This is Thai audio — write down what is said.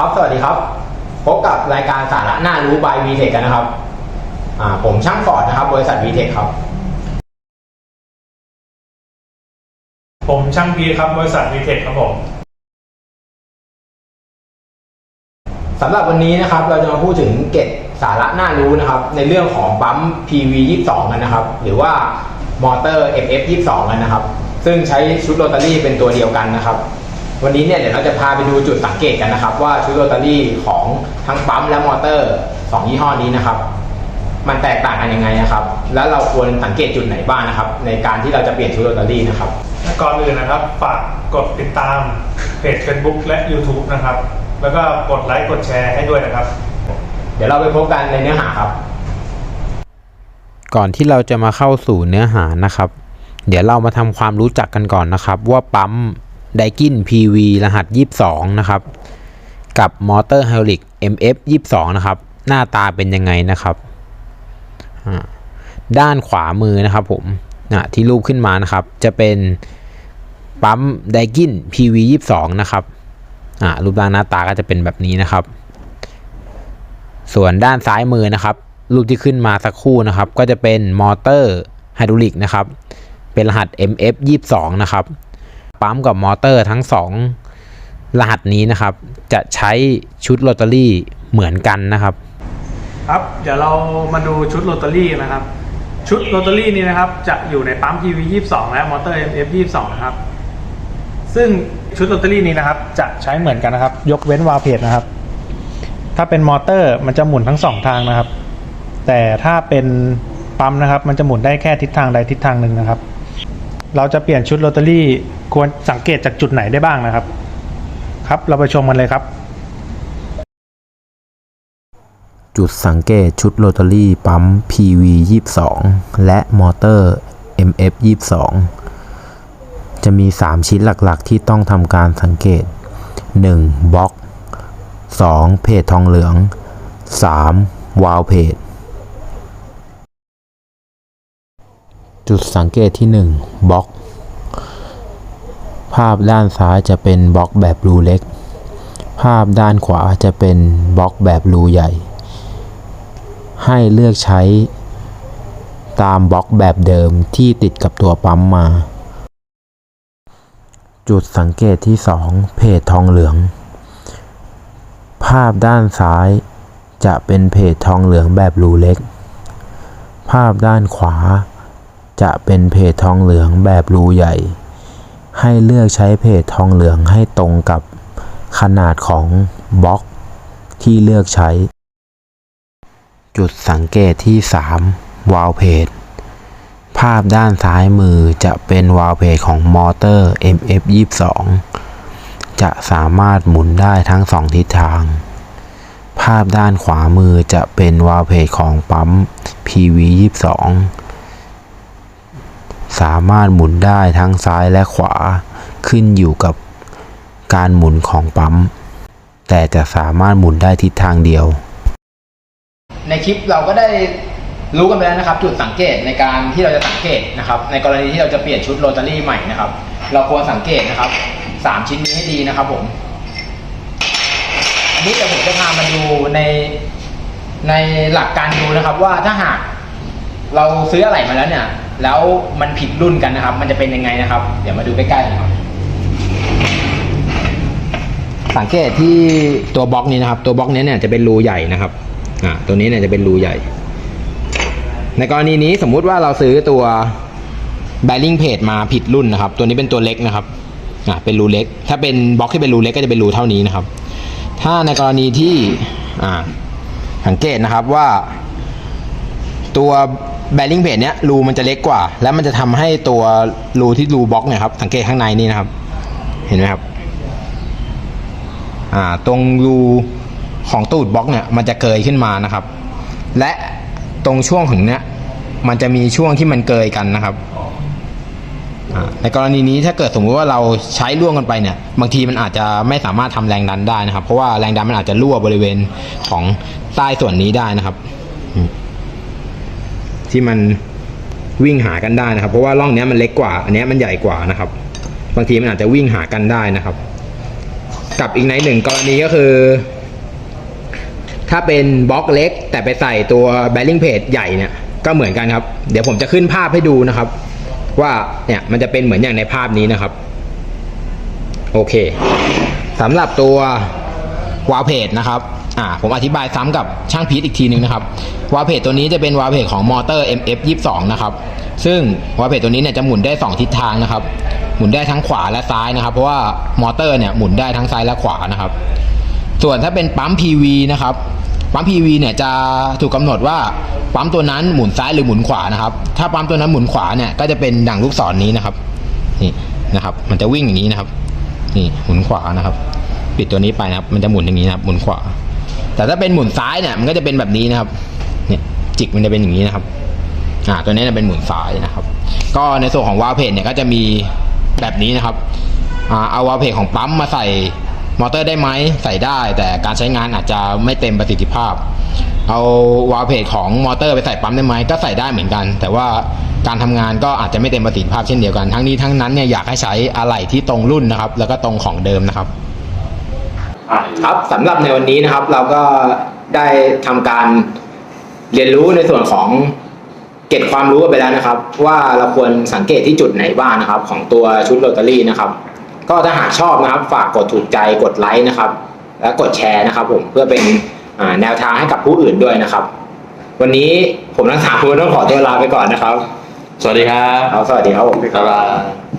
ครับสวัสดีครับ พบกับรายการสาระน่ารู้บาย VTech กันนะครับ อ่า ผมช่างฟอร์ดนะครับ บริษัท VTech ครับ ผมช่างพีครับบริษัทวีเทคครับผมสำหรับวันนี้นะครับ เราจะมาพูดถึงเกร็ดสาระน่ารู้นะครับ ในเรื่องของปั๊ม PV 22กันนะครับ หรือว่ามอเตอร์ FF 22กันนะครับ ซึ่งใช้ชุดโรตารี่เป็นตัวเดียวกันนะครับ วันนี้เนี่ยเดี๋ยวเราจะพาไปดูจุดสังเกตกันนะครับ ว่าชุดโรตารี่ของทั้งปั๊มและมอเตอร์สองยี่ห้อนี้นะครับ มันแตกต่างกันยังไงนะครับ แล้วเราควรสังเกตจุดไหนบ้างนะครับ ในการที่เราจะเปลี่ยนชุดโรตารี่นะครับก่อนอื่นนะครับฝากกดติดตามเพจ Facebook และ YouTube นะครับ แล้วก็กดไลค์กดแชร์ให้ด้วยนะครับ เดี๋ยวเราไปพบกันในเนื้อหาครับ ก่อนที่เราจะมาเข้าสู่เนื้อหานะครับ เดี๋ยวเรามาทำความรู้จักกันก่อนนะครับ ว่าปั๊ม ไดกิน PV รหัส 22 นะครับ กับมอเตอร์ไฮดรอลิก MF 22 นะครับ หน้าตาเป็นยังไงนะครับ ด้านขวามือนะครับผมอะที่รูปขึ้นมานะครับ จะเป็นปั๊มไดกิน PV 22 นะครับรูปร่างหน้าตาก็จะเป็นแบบนี้นะครับ ส่วนด้านซ้ายมือนะครับ รูปที่ขึ้นมาสักครู่นะครับ ก็จะเป็นมอเตอร์ไฮดรอลิกนะครับ เป็นรหัส MF 22 นะครับ ปั๊มกับมอเตอร์ทั้ง 2 รหัสนี้นะครับ จะใช้ชุดโรตารี่เหมือนกันนะครับ ครับเดี๋ยวเรามาดูชุดโรตารี่นะครับ ชุดโรตารี่นี้นะครับ จะอยู่ในปั๊ม PV 22และมอเตอร์ MF 22นะครับ ซึ่งชุดโรตารี่นี้นะครับ จะใช้เหมือนกันนะครับ ยกเว้นวาล์วเพจนะครับ ถ้าเป็นมอเตอร์มันจะหมุนทั้งสองทางนะครับ แต่ถ้าเป็นปั๊มนะครับ มันจะหมุนได้แค่ทิศทางใดทิศทางหนึ่งนะครับ เราจะเปลี่ยนชุดโรตารี่ ควรสังเกตจากจุดไหนได้บ้างนะครับ ครับเราไปชมกันเลยครับ จุดสังเกตชุดโรตารี่ปั๊ม PV 22และมอเตอร์ MF 22จะมี 3 ชิ้นหลักๆ ที่ต้องทำการสังเกต 1. บล็อก 2. เพจทองเหลือง 3. วาล์วเพจจุดสังเกตที่ 1. บล็อก ภาพด้านซ้ายจะเป็นบล็อกแบบรูเล็ก ภาพด้านขวาจะเป็นบล็อกแบบรูใหญ่ ให้เลือกใช้ตามบล็อกแบบเดิมที่ติดกับตัวปั๊มมา จุดสังเกตที่ 2 เพจทองเหลือง ภาพด้านซ้ายจะเป็นเพจทองเหลืองแบบรูเล็ก ภาพด้านขวาจะเป็นเพจทองเหลืองแบบรูใหญ่ ให้เลือกใช้เพจทองเหลืองให้ตรงกับขนาดของบล็อกที่เลือกใช้ จุดสังเกตที่ 3 วาล์วเพจภาพด้านซ้ายมือจะเป็นวาล์วเพจของมอเตอร์ MF 22 จะสามารถหมุนได้ทั้งสองทิศทาง ภาพด้านขวามือจะเป็นวาล์วเพจของปั๊ม PV 22 สามารถหมุนได้ทั้งซ้ายและขวา ขึ้นอยู่กับการหมุนของปั๊ม แต่จะสามารถหมุนได้ทิศทางเดียว ในคลิปเราก็ได้รู้กันไปแล้วนะครับ จุดสังเกตในการที่เราจะสังเกตนะครับ ในกรณีที่เราจะเปลี่ยนชุดโรตารี่ใหม่นะครับ เราควรสังเกตนะครับสามชิ้นนี้ให้ดีนะครับผมอันนี้เดี๋ยวผมจะพามาดูในในหลักการดูนะครับ ว่าถ้าหากเราซื้ออะไรมาแล้วเนี่ย แล้วมันผิดรุ่นกันนะครับ มันจะเป็นยังไงนะครับ เดี๋ยวมาดูใกล้ๆนะครับ สังเกตที่ตัวบล็อกนี้นะครับ ตัวบล็อกนี้เนี่ยจะเป็นรูใหญ่นะครับอ่าตัวนี้เนี่ยจะเป็นรูใหญ่ ในกรณีนี้สมมุติว่าเราซื้อตัว b บ r ิ n g page มาผิดรุ่นนะครับ ตัวนี้เป็นตัวเล็กนะครับอ่าเป็นรูเล็ก ถ้าเป็นบล็อกที่เป็นรูเล็กก็จะเป็นรูเท่านี้นะครับ ถ้าในกรณีที่อ่าสังเกตนะครับว่าตัว b บ r ิ n g page เนี้ยรูมันจะเล็กกว่า แล้วมันจะทำให้ตัวรูที่รูบล็อกเนี่ยครับสังเกตข้างในนี่นะครับ เห็นไหมครับอ่าตรงรูของตูดบล็อกเนี่ยมันจะเกยขึ้นมานะครับ และตรงช่วงของเนี้ยมันจะมีช่วงที่มันเกยกันนะครับในกรณีนี้ถ้าเกิดสมมติว่าเราใช้ร่วมกันไปเนี่ย บางทีมันอาจจะไม่สามารถทำแรงดันได้นะครับ เพราะว่าแรงดันมันอาจจะรั่วบริเวณของใต้ส่วนนี้ได้นะครับอื ที่มันวิ่งหากันได้นะครับ เพราะว่าร่องนี้มันเล็กกว่า อันนี้มันใหญ่กว่านะครับ บางทีมันอาจจะวิ่งหากันได้นะครับ กับอีกในหนึ่งกรณีก็คือ ถ้าเป็นบล็อกเล็ก แต่ไปใส่ตัว bearing plate ใหญ่เนี่ยก็เหมือนกันครับ เดี๋ยวผมจะขึ้นภาพให้ดูนะครับ ว่าเนี่ยมันจะเป็นเหมือนอย่างในภาพนี้นะครับ โอเคสำหรับตัววาลเพจนะครับ อ่าผมอธิบายซ้ำกับช่างพีทอีกทีนึงนะครับวาเพจตัวนี้จะเป็นวาเพจของมอเตอร์ MF 22นะครับซึ่งวาเพจตัวนี้เนี่ยจะหมุนได้ 2 ทิศทางนะครับ หมุนได้ทั้งขวาและซ้ายนะครับ เพราะว่ามอเตอร์เนี่ยหมุนได้ทั้งซ้ายและขวานะครับ ส่วนถ้าเป็นปั๊ม PV นะครับปั๊ม PV เนี่ยจะถูกกำหนดว่าปั๊มตัวนั้นหมุนซ้ายหรือหมุนขวานะครับ ถ้าปั๊มตัวนั้นหมุนขวาเนี่ยก็จะเป็นดังลูกศรนี้นะครับ นี่นะครับ มันจะวิ่งอย่างนี้นะครับ นี่หมุนขวานะครับ ปิดตัวนี้ไปนะครับ มันจะหมุนอย่างนี้นะครับ หมุนขวา แต่ถ้าเป็นหมุนซ้ายเนี่ยมันก็จะเป็นแบบนี้นะครับเนี่ยจิกมันจะเป็นอย่างนี้นะครับอ่าตัวนี้เป็นหมุนซ้ายนะครับ ก็ในส่วนของวาล์วเพจเนี่ยก็จะมีแบบนี้นะครับอ่าเอาวาล์วเพจของปั๊มมาใส่มอเตอร์ได้ไหมใส่ได้ แต่การใช้งานอาจจะไม่เต็มประสิทธิภาพ เอาวาล์วเพจของมอเตอร์ไปใส่ปั๊มได้ไหมก็ใส่ได้เหมือนกัน แต่ว่าการทำงานก็อาจจะไม่เต็มประสิทธิภาพเช่นเดียวกัน ทั้งนี้ทั้งนั้นเนี่ยอยากให้ใช้อะไหล่ที่ตรงรุ่นนะครับ แล้วก็ตรงของเดิมนะครับ ครับสำหรับในวันนี้นะครับ เราก็ได้ทำการเรียนรู้ในส่วนของเก็บความรู้กันไปแล้วนะครับ ว่าเราควรสังเกตที่จุดไหนบ้างนะครับ ของตัวชุดโรตารี่นะครับ ก็ถ้าหากชอบนะครับ ฝากกดถูกใจกดไลค์นะครับ และกดแชร์นะครับ ผมเพื่อเป็นอ่าแนวทางให้กับผู้อื่นด้วยนะครับ วันนี้ผมทั้งสามคนต้องขอตัวลาไปก่อนนะครับ สวัสดีครับเอาสวัสดีครับผมบ๊ายบาย